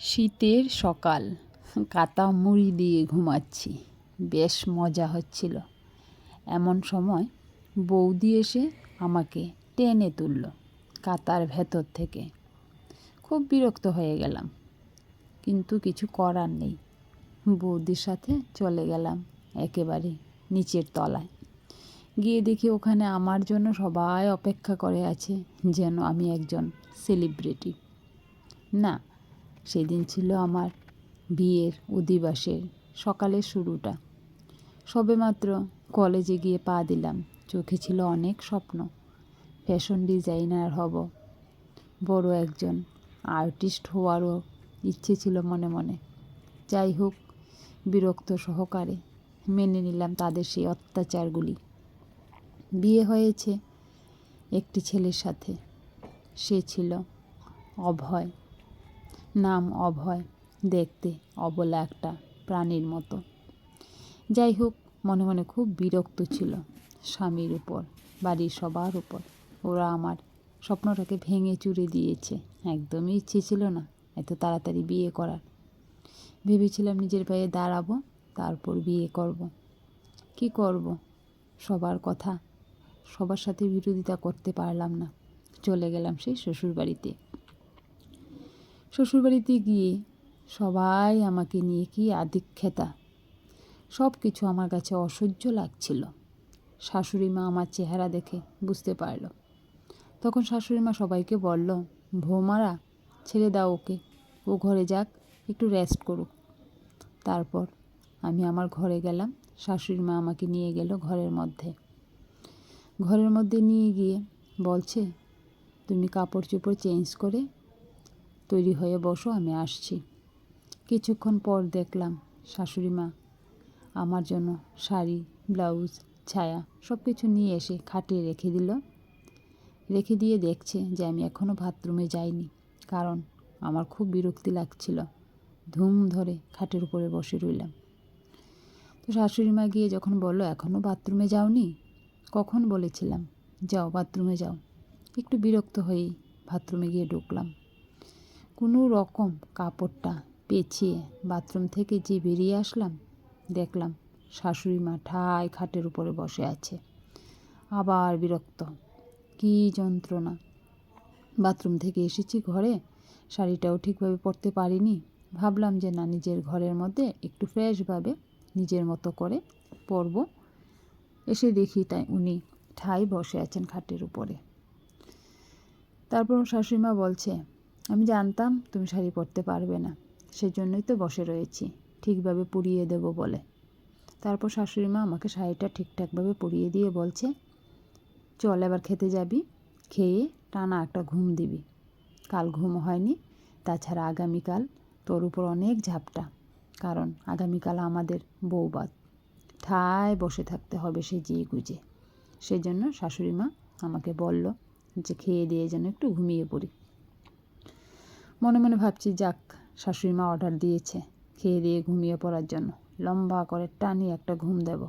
শীতের সকাল, কাতা মুড়ি দিয়ে ঘুমাচ্ছি। বেশ মজা হচ্ছিল। এমন সময় বৌদি এসে আমাকে টেনে তুলল কাতার ভেতর থেকে। খুব বিরক্ত হয়ে গেলাম, কিন্তু কিছু করার নেই। বৌদির সাথে চলে গেলাম একেবারে নিচের তলায়। গিয়ে দেখি ওখানে আমার জন্য সবাই অপেক্ষা করে আছে, যেন আমি একজন সেলিব্রিটি। না সেদিন ছিল আমার বিয়ের অধিবাসের সকালের শুরুটা। সবেমাত্র কলেজে গিয়ে পা দিলাম। চোখে ছিল অনেক স্বপ্ন। ফ্যাশন ডিজাইনার হব, বড় একজন আর্টিস্ট হওয়ারও ইচ্ছে ছিল মনে মনে। যাই হোক, বিরক্ত সহকারে মেনে নিলাম তাদের সেই অত্যাচারগুলি। বিয়ে হয়েছে একটি ছেলের সাথে। সে ছিল অভয়। নাম অভয়, দেখতে অবলা একটা প্রাণীর মতো। যাই হোক, মনে মনে খুব বিরক্ত ছিল স্বামীর উপর, বাড়ির সবার উপর। ওরা আমার স্বপ্নটাকে ভেঙে চুরে দিয়েছে। একদমই ইচ্ছে ছিল না এত তাড়াতাড়ি বিয়ে করার। ভেবেছিলাম নিজের পায়ে দাঁড়াবো, তারপর বিয়ে করব। কি করব? সবার কথা, সবার সাথে বিরোধিতা করতে পারলাম না। চলে গেলাম সেই শ্বশুরবাড়িতে। শ্বশুরবাড়িতে গিয়ে সবাই আমাকে নিয়ে কি আদিক্ষেতা। সব কিছু আমার কাছে অসহ্য লাগছিল। শাশুড়ি মা আমার চেহারা দেখে বুঝতে পারল। তখন শাশুড়ি মা সবাইকে বলল ভৌমারা ছেড়ে দাও ওকে। ও ঘরে যাক, একটু রেস্ট করুক। তারপর আমি আমার ঘরে গেলাম। শাশুড়ি মা আমাকে নিয়ে গেল ঘরের মধ্যে। ঘরের মধ্যে নিয়ে গিয়ে বলছে, তুমি কাপড় চোপড় চেঞ্জ করে তৈরি হয়ে বসো, আমি আসছি। কিছুক্ষণ পর দেখলাম শাশুড়ি মা আমার জন্য শাড়ি, ব্লাউজ, ছায়া সব কিছু নিয়ে এসে খাটিয়ে রেখে দিল। রেখে দিয়ে দেখছে যে আমি এখনও বাথরুমে যাইনি, কারণ আমার খুব বিরক্তি লাগছিল। ধুম ধরে খাটের উপরে বসে রইলাম। তো শাশুড়ি মা গিয়ে যখন বলল এখনও বাথরুমে যাওনি? কখন বলেছিলাম, যাও বাথরুমে যাও। একটু বিরক্ত হয়েই বাথরুমে গিয়ে ঢুকলাম। কোনো রকম কাপড়টা পেঁচিয়ে বাথরুম থেকে যে বেরিয়ে আসলাম, দেখলাম শাশুড়ি মা ঠাই খাটের উপরে বসে আছে। আবার বিরক্ত, কী যন্ত্রণা। বাথরুম থেকে এসেছি ঘরে, শাড়িটাও ঠিকভাবে পরতে পারিনি। ভাবলাম যে না, নিজের ঘরের মধ্যে একটু ফ্রেশভাবে নিজের মতো করে পরব। এসে দেখি তাই উনি ঠাই বসে আছেন খাটের উপরে। তারপর শাশুড়িমা বলছে আমি জানতাম তুমি শাড়ি পরতে পারবে না। সেজন্যই তো বসে রয়েছি। ঠিকভাবে পরিয়ে দেব বলে। তারপর শাশুড়ি মা আমাকে শাড়িটা ঠিকঠাকভাবে পরিয়ে দিয়ে বলছে, চল এবার খেতে যাবি, খেয়ে টানা একটা ঘুম দিবি। কাল ঘুম হয়নি, তাছাড়া আগামীকাল তোর উপর অনেক ঝাপটা, কারণ আগামীকাল আমাদের বৌবাদ। ঠায় বসে থাকতে হবে সে জিয়ে গুজে। সেই জন্য শাশুড়ি মা আমাকে বলল যে, খেয়ে দিয়ে যেন একটু ঘুমিয়ে পড়ি। মনে মনে ভাবছি, যাক, শাশুড়ি মা অর্ডার দিয়েছে। খেয়ে দিয়ে ঘুমিয়ে পড়ার জন্য। লম্বা করে টানি একটা ঘুম দেব।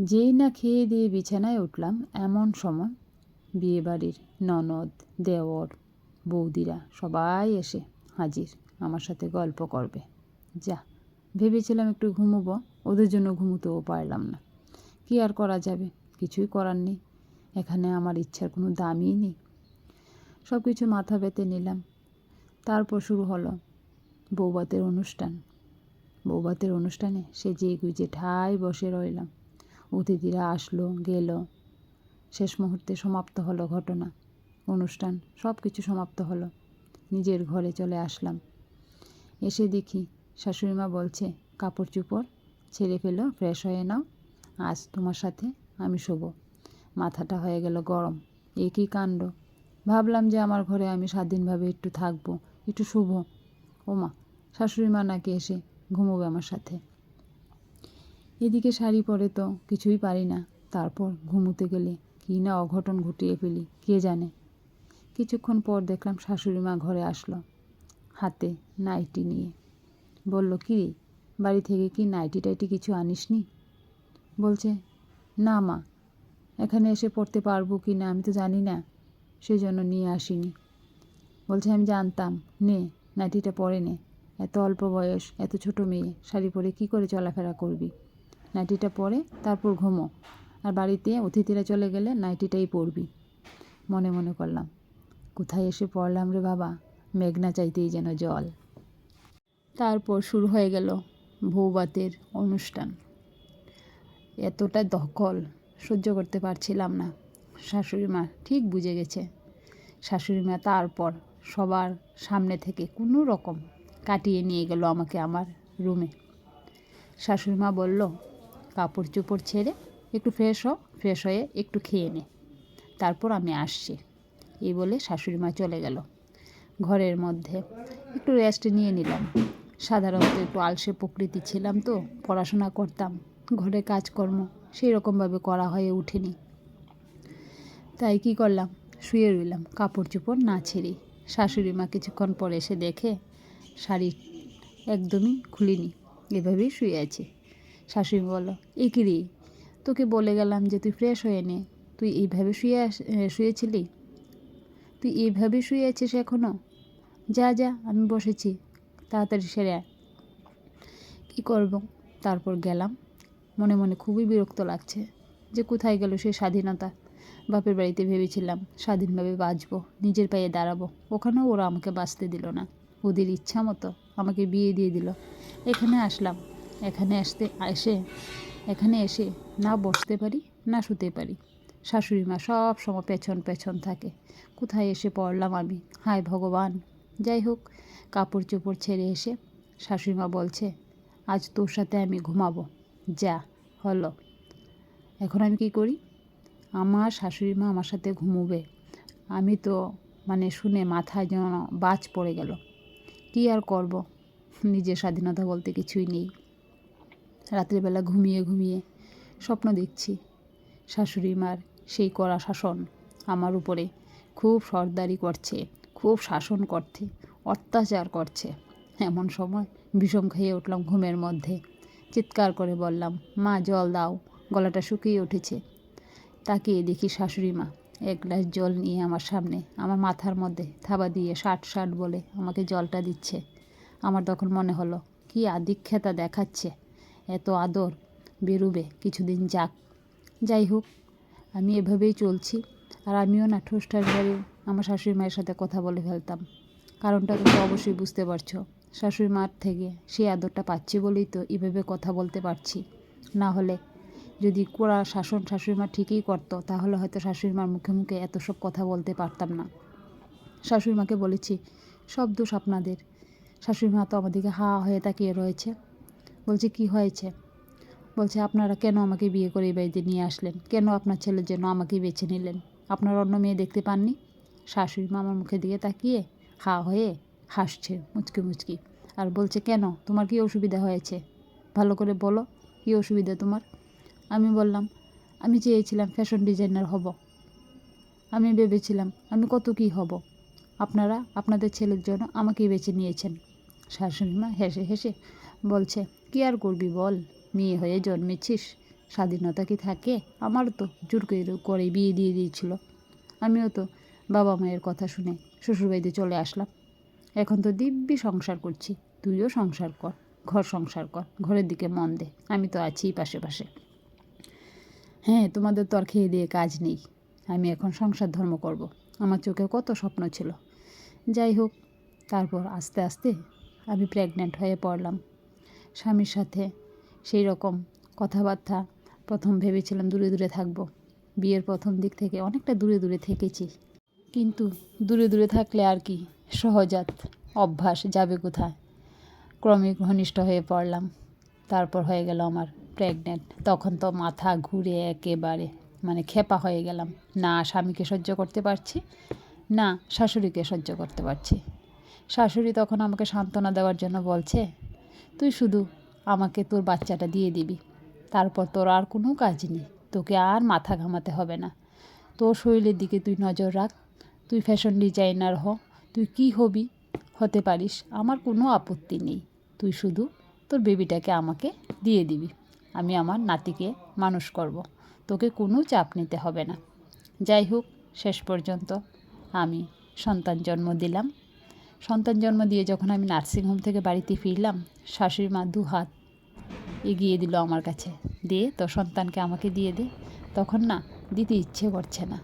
যেই না খেয়ে দিয়ে বিছানায় উঠলাম, এমন সময় বিয়েবাড়ির ননদ, দেওর, বৌদিরা সবাই এসে হাজির। আমার সাথে গল্প করবে। যা, ভেবেছিলাম একটু ঘুমোবো, ওদের জন্য ঘুমোতেও পারলাম না। কি আর করা যাবে? কিছুই করার নেই। এখানে আমার ইচ্ছার কোনো দামই নেই। সব কিছু মাথা পেতে নিলাম। তারপর শুরু হলো বৌবাতের অনুষ্ঠান। বৌবাতের অনুষ্ঠানে সে যে গুজে ঠাই বসে রইলাম। অতিথিরা আসলো, গেল। শেষ মুহূর্তে সমাপ্ত হলো ঘটনা। অনুষ্ঠান সব কিছু সমাপ্ত হলো। নিজের ঘরে চলে আসলাম। এসে দেখি শাশুড়িমা বলছে, কাপড় চুপড় ছেড়ে ফেলো ফ্রেশ হয়ে নাও। আজ তোমার সাথে আমি শোবো। মাথাটা হয়ে গেল গরম। একই কাণ্ড? ভাবলাম যে আমার ঘরে আমি স্বাধীনভাবে একটু থাকব, একটু শুভ ওমা, শাশুড়ি মা নাকি এসে ঘুমোবে আমার সাথে। এদিকে শাড়ি পরে তো কিছুই পারি না, তারপর ঘুমোতে গেলে কী না অঘটন ঘটিয়ে ফেলি, কে জানে? কিছুক্ষণ পর দেখলাম শাশুড়ি মা ঘরে আসলো, হাতে নাইটি নিয়ে। বলল, কি রে, বাড়ি থেকে কি নাইটি টাইটি কিছু আনিসনি? বলছে, না মা, এখানে এসে পড়তে পারব কি না আমি তো জানি না। সেই জন্য নিয়ে আসিনি। বলছে, আমি জানতাম। নে নাইটিটা পরে নে। এত অল্প বয়স, এত ছোট মেয়ে, শাড়ি পরে কি করে চলাফেরা করবি? নাইটিটা পরে, তারপর ঘুমো। আর বাড়িতে অতিথিরা চলে গেলে নাইটিটাই পরবি মনে মনে করলাম। কোথায় এসে পড়লাম রে বাবা? মেঘনা চাইতেই যেন জল। তারপর শুরু হয়ে গেল বৌবাতের অনুষ্ঠান। এতটা দখল সহ্য করতে পারছিলাম না। শাশুড়ি মা ঠিক বুঝে গেছে। শাশুড়ি মা তারপর সবার সামনে থেকে কোনো রকম কাটিয়ে নিয়ে গেল আমাকে আমার রুমে। শাশুড়ি মা বলল, কাপড় চোপড় ছেড়ে একটু ফ্রেশ হ ফ্রেশ হয়ে একটু খেয়ে নে। তারপর আমি আসছি। এই বলে শাশুড়ি মা চলে গেল। ঘরের মধ্যে একটু রেস্ট নিয়ে নিলাম। সাধারণত একটু আলসে প্রকৃতি ছিলাম তো, পড়াশোনা করতাম, ঘরে কাজকর্ম সেই রকমভাবে করা হয়ে ওঠেনি। তাই কি করলাম? শুয়ে রইলাম, কাপড় চোপড় না ছেড়ে শাশুড়ি মা কিছুক্ষণ পরে এসে দেখে, শাড়ি একদমই খুলিনি, এভাবেই শুয়ে আছি। শাশুড়ি বলল, এ কি রে? তোকে বলে গেলাম যে তুই ফ্রেশ হয়ে নে। তুই এইভাবে শুয়ে আস শুয়েছিলি? তুই এইভাবে শুয়ে আছিস এখনও যা যা, আমি বসেছি। তাড়াতাড়ি সেরে কী করব? তারপর গেলাম। মনে মনে খুবই বিরক্ত লাগছে যে কোথায় গেল সে স্বাধীনতা। বাপের বাড়িতে ভেবেছিলাম, স্বাধীনভাবে বাঁচবো, নিজের পায়ে দাঁড়াবো। ওখানেও ওরা আমাকে বাঁচতে দিল না। ওদের ইচ্ছা মতো আমাকে বিয়ে দিয়ে দিল। এখানে আসলাম, এখানে আসতে, এসে, এখানে এসে না বসতে পারি, না শুতে পারি। শাশুড়ি মা সব সময় পেছন পেছন থাকে। কোথায় এসে পড়লাম আমি? হায় ভগবান! যাই হোক, কাপড় চোপড় ছেড়ে এসে শাশুড়ি মা বলছে, আজ তোর সাথে আমি ঘুমাবো। যা, হলো। এখন আমি কি করি? আমার শাশুড়ি মা আমার সাথে ঘুমোবে। আমি তো মানে শুনে মাথায় যেন বাজ পড়ে গেল। কী আর করব? নিজের স্বাধীনতা বলতে কিছুই নেই। রাত্রিবেলা ঘুমিয়ে ঘুমিয়ে স্বপ্ন দেখছি। শাশুড়ি মার সেই কড়া শাসন আমার উপরে খুব সর্দারি করছে, খুব শাসন করছে, অত্যাচার করছে। এমন সময় বিষম খেয়ে উঠলাম ঘুমের মধ্যে। চিৎকার করে বললাম, মা, জল দাও, গলাটা শুকিয়ে উঠেছে। তাকিয়ে দেখি শাশুড়ি মা। এক গ্লাস জল নিয়ে আমার সামনে, আমার মাথার মধ্যে থাবা দিয়ে ষাট ষাট বলে আমাকে জলটা দিচ্ছে। আমার তখন মনে হলো, কি আদিক্ষেতা দেখাচ্ছে, এত আদর, বেরুবে, কিছুদিন যাক। যাই হোক, আমি এভাবেই চলছি, আর আমিও না ঠোসঠাসভাবে আমার শাশুড়ি মায়ের সাথে কথা বলে ফেলতাম। কারণটা তো অবশ্যই বুঝতে পারছ। শাশুড়ি মার থেকে সেই আদরটা পাচ্ছি বলেই তো এভাবে কথা বলতে পারছি। না হলে যদি কোরা শাসন শাশুড়ি মা ঠিকই করতো, তাহলে হয়তো শাশুড়ি মার মুখে মুখে এত সব কথা বলতে পারতাম না। শাশুড়ি মাকে বলেছি, সব দোষ আপনাদের। শাশুড়ি মা তো আমাদেরকে হা হয়ে তাকিয়ে রয়েছে। বলছে, কি হয়েছে? বলছে, আপনারা কেন আমাকে বিয়ে করে এই বাড়িতে নিয়ে আসলেন? কেন আপনার ছেলের জন্য আমাকে বেছে নিলেন? আপনার অন্য মেয়ে দেখতে পাননি? শাশুড়ি মা আমার মুখের দিকে তাকিয়ে হা হয়ে হাসছে, মুচকি মুচকি। আর বলছে, কেন? তোমার কী অসুবিধা হয়েছে? ভালো করে বলো, কী অসুবিধা তোমার? আমি বললাম, আমি চেয়েছিলাম ফ্যাশন ডিজাইনার হব। আমি ভেবেছিলাম, আমি কত কী হব। আপনারা, আপনাদের ছেলের জন্য আমাকেই বেছে নিয়েছেন। শাশুড়ি মা হেসে হেসে বলছে, কী আর করবি বল? মেয়ে হয়ে জন্মেছিস, স্বাধীনতা কি থাকে? আমারও তো জোর করে বিয়ে দিয়ে দিয়েছিল। আমিও তো বাবা মায়ের কথা শুনে শ্বশুরবাড়িতে চলে আসলাম। এখন তো দিব্যি সংসার করছি। তুইও সংসার কর, ঘর সংসার কর, ঘরের দিকে মন দে। আমি তো আছি পাশে পাশে। হ্যাঁ তোমাদের তো আর খেয়ে দিয়ে কাজ নেই। আমি এখন সংসার ধর্ম করব। আমার চোখে কত স্বপ্ন ছিল। যাই হোক, তারপর আস্তে আস্তে আমি প্রেগনেন্ট হয়ে পড়লাম। স্বামীর সাথে সেই রকম কথাবার্তা প্রথম ভেবেছিলাম দূরে দূরে থাকব। বিয়ের প্রথম দিক থেকে অনেকটা দূরে দূরে থেকেছি। কিন্তু দূরে দূরে থাকলে আর কি সহজাত অভ্যাস যাবে কোথায়? ক্রমে ঘনিষ্ঠ হয়ে পড়লাম। তারপর হয়ে গেল আমার প্রেগনেন্ট তখন তো মাথা ঘুরে একেবারে মানে খেপা হয়ে গেলাম। না, স্বামীকে সহ্য করতে পারছি, না, শাশুড়িকে সহ্য করতে পারছি। শাশুড়ি তখন আমাকে সান্ত্বনা দেওয়ার জন্য বলছে, তুই শুধু আমাকে তোর বাচ্চাটা দিয়ে দিবি, তারপর তোর আর কোনো কাজ নেই, তোকে আর মাথা ঘামাতে হবে না। তোর শরীরের দিকে তুই নজর রাখ, তুই ফ্যাশন ডিজাইনার হ, তুই কি হবি হতে পারিস, আমার কোনো আপত্তি নেই। তুই শুধু তোর বেবিটাকে আমাকে দিয়ে দিবি। আমি আমার নাতিকে মানুষ করব। তোকে কোনো চাপ নিতে হবে না। যাই হোক, শেষ পর্যন্ত আমি সন্তান জন্ম দিলাম। সন্তান জন্ম দিয়ে যখন আমি নার্সিংহোম থেকে বাড়িতে ফিরলাম, শাশুড়ি মা দু হাত এগিয়ে দিল আমার কাছে। দিয়ে তো সন্তানকে আমাকে দিয়ে দে। তখন না, দিতে ইচ্ছে করছে না।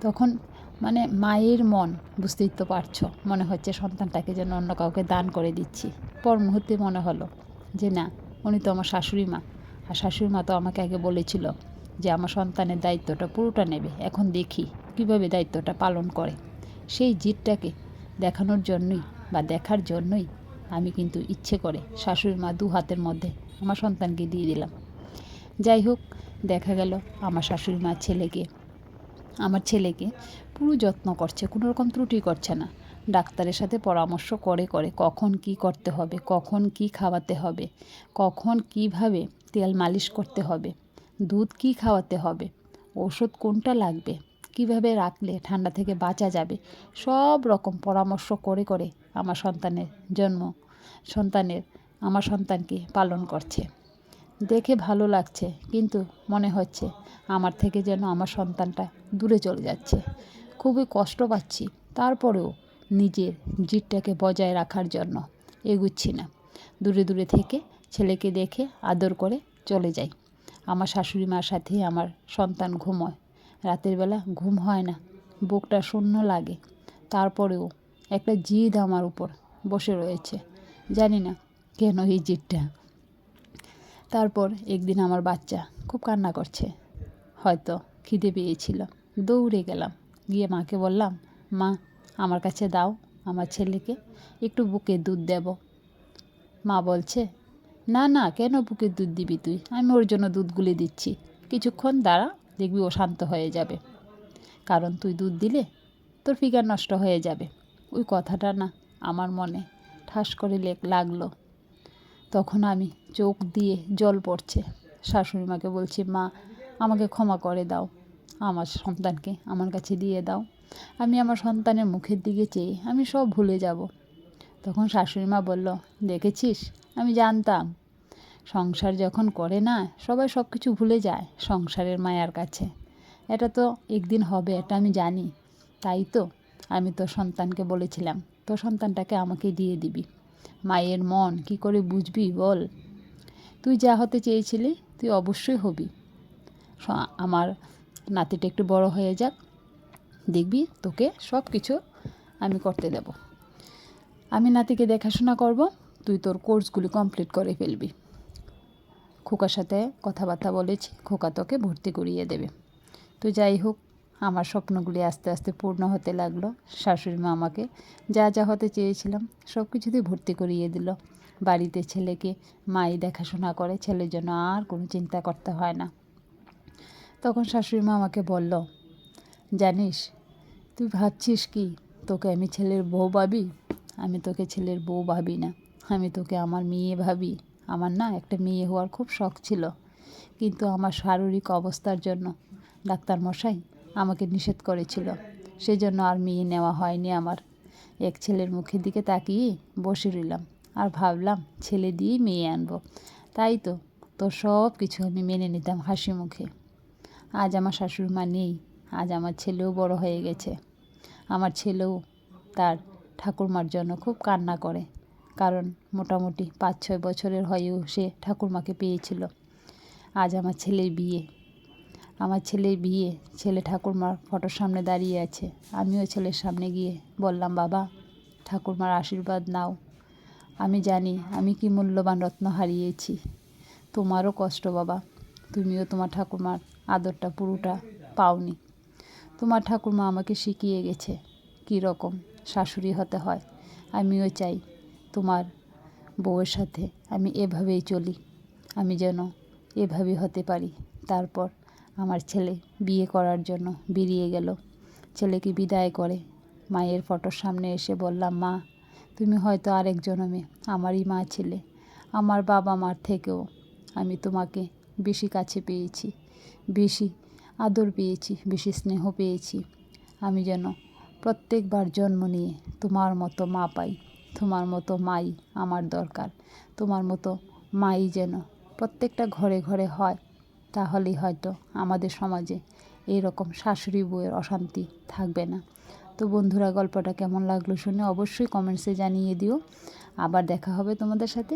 তখন মানে মায়ের মন, বুঝতেই তো পারছ, মনে হচ্ছে সন্তানটাকে যেন অন্য কাউকে দান করে দিচ্ছি। পর মুহূর্তে মনে হলো যে না উনি তো আমার শাশুড়ি মা। আর শাশুড়ি মা তো আমাকে আগে বলেছিল যে আমার সন্তানের দায়িত্বটা পুরোটা নেবে। এখন দেখি কীভাবে দায়িত্বটা পালন করে। সেই জিতটাকে দেখানোর জন্যই বা দেখার জন্যই আমি কিন্তু ইচ্ছে করে শাশুড়ি মা দু হাতের মধ্যে আমার সন্তানকে দিয়ে দিলাম। যাই হোক, দেখা গেল আমার শাশুড়ি মা ছেলেকে, আমার ছেলেকে পুরো যত্ন করছে, কোনো রকম ত্রুটি করছে না। ডাক্তারের সাথে পরামর্শ করে করে কখন কি করতে হবে, কখন কি খাওয়াতে হবে, কখন কীভাবে তেল মালিশ করতে হবে, দুধ কি খাওয়াতে হবে, ওষুধ কোনটা লাগবে, কীভাবে রাখলে ঠান্ডা থেকে বাঁচা যাবে, সব রকম পরামর্শ করে করে আমার সন্তানের জন্ম, সন্তানের, আমার সন্তানকে পালন করছে। দেখে ভালো লাগছে, কিন্তু মনে হচ্ছে আমার থেকে যেন আমার সন্তানটা দূরে চলে যাচ্ছে। খুবই কষ্ট পাচ্ছি। তারপরেও নিজের জিদটাকে বজায় রাখার জন্য এগুচ্ছি না। দূরে দূরে থেকে ছেলেকে দেখে আদর করে চলে যাই। আমার শাশুড়ি মার সাথে আমার সন্তান ঘুমোয়। রাতের বেলা ঘুম হয় না, বুকটা শূন্য লাগে। তারপরেও একটা জিদ আমার উপর বসে রয়েছে। জানি না কেন এই জিদটা। তারপর একদিন আমার বাচ্চা খুব কান্না করছে। হয়তো খিদে পেয়েছিল। দৌড়ে গেলাম। গিয়ে মাকে বললাম, মা আমার কাছে দাও, আমার ছেলেকে। একটু বুকে দুধ দেব। মা বলছে, না না, কেন বুকে দুধ দিবি তুই? আমি ওর জন্য দুধ গুলে দিচ্ছি। কিছুক্ষণ দাঁড়া, দেখবি ও শান্ত হয়ে যাবে। কারণ তুই দুধ দিলে তোর ফিগার নষ্ট হয়ে যাবে। ওই কথাটা না আমার মনে ঠাস করে লাগল। তখন আমি চোখ দিয়ে জল পড়ছে। শাশুড়ি মাকে বলছি, মা, আমাকে ক্ষমা করে দাও। আমার সন্তানকে আমার কাছে দিয়ে দাও। আমি আমার সন্তানের মুখের দিকে চেয়ে আমি সব ভুলে যাব। তখন শাশুড়ি মা বলল, দেখেছিস? আমি জানতাম। সংসার যখন করে না, সবাই সব কিছু ভুলে যায় সংসারের মায়ার কাছে। এটা তো একদিন হবে, এটা আমি জানি। তাই তো আমি তো সন্তানকে বলেছিলাম তো সন্তানটাকে আমাকে দিয়ে দিবি। মায়ের মন, কি করে বুঝবি বল? তুই যা হতে চেয়েছিলি, তুই অবশ্যই হবি। আমার নাতিটা একটু বড় হয়ে যাক। দেখবি তোকে সব কিছু আমি করতে দেব। আমি নাতিকে দেখাশোনা করব, তুই তোর কোর্সগুলি কমপ্লিট করে ফেলবি। খোকার সাথে কথাবার্তা বলেছি, খোকা তোকে ভর্তি করিয়ে দেবে। তো যাই হোক, আমার স্বপ্নগুলি আস্তে আস্তে পূর্ণ হতে লাগল। শাশুড়ি মা আমাকে যা যা হতে চেয়েছিলাম সব কিছুতেই ভর্তি করিয়ে দিল। বাড়িতে ছেলেকে মাই দেখাশোনা করে, ছেলের জন্য আর কোনো চিন্তা করতে হয় না। তখন শাশুড়ি মা আমাকে বলল জানিস? তুই ভাবছিস কি, তোকে আমি ছেলের বউ ভাবি? আমি তোকে ছেলের বউ ভাবি না। আমি তোকে আমার মেয়ে ভাবি। আমার না একটা মেয়ে হওয়ার খুব শখ ছিল। কিন্তু আমার শারীরিক অবস্থার জন্য ডাক্তার মশাই আমাকে নিষেধ করেছিল। সেজন্য আর মেয়ে নেওয়া হয়নি আমার। এক ছেলের মুখের দিকে তাকিয়ে বসে রইলাম আর ভাবলাম ছেলে দিয়েই মেয়ে আনব। তাই তো তোর সব কিছু আমি মেনে নিতাম হাসি মুখে। আজ আমার শাশুড়ি মা নেই। আজ আমার ছেলেও বড় হয়ে গেছে। আমার ছেলেও তার ঠাকুরমার জন্য খুব কান্না করে। কারণ মোটামুটি পাঁচ ছয় বছরের হয়েও সে ঠাকুরমাকে পেয়েছিল। আজ আমার ছেলের বিয়ে। আমার ছেলের বিয়ে, ছেলে ঠাকুরমার ফটোর সামনে দাঁড়িয়ে আছে। আমিও ছেলের সামনে গিয়ে বললাম, বাবা, ঠাকুরমার আশীর্বাদ নাও। আমি জানি আমি কি মূল্যবান রত্ন হারিয়েছি। তোমারও কষ্ট বাবা। তুমিও তোমার ঠাকুরমার আদরটা পুরোটা পাওনি। তোমার ঠাকুরমা আমাকে শিখিয়ে গেছে কী রকম শাশুড়ি হতে হয়। আমিও চাই তোমার বউয়ের সাথে আমি এভাবেই চলি, আমি যেন এভাবে হতে পারি। তারপর আমার ছেলে বিয়ে করার জন্য বেরিয়ে গেল। ছেলেকে বিদায় করে মায়ের ফটোর সামনে এসে বললাম, মা, তুমি হয়তো আরেক জনমে আমারই মা ছেলে। আমার বাবা মার থেকেও আমি তোমাকে বেশি কাছে পেয়েছি, বেশি আদর পেয়েছি, বেশি স্নেহ পেয়েছি। আমি যেন প্রত্যেকবার জন্ম নিয়ে তোমার মতো মা পাই, তোমার মতো মাই আমার দরকার, তোমার মতো মাই যেন প্রত্যেকটা ঘরে ঘরে হয়, তাহলেই হয়তো আমাদের সমাজে এই রকম শাশুড়ি বউয়ের অশান্তি থাকবে না। তো বন্ধুরা, গল্পটা কেমন লাগল শুনে অবশ্যই কমেন্টসে জানিয়ে দিও। আবার দেখা হবে তোমাদের সাথে।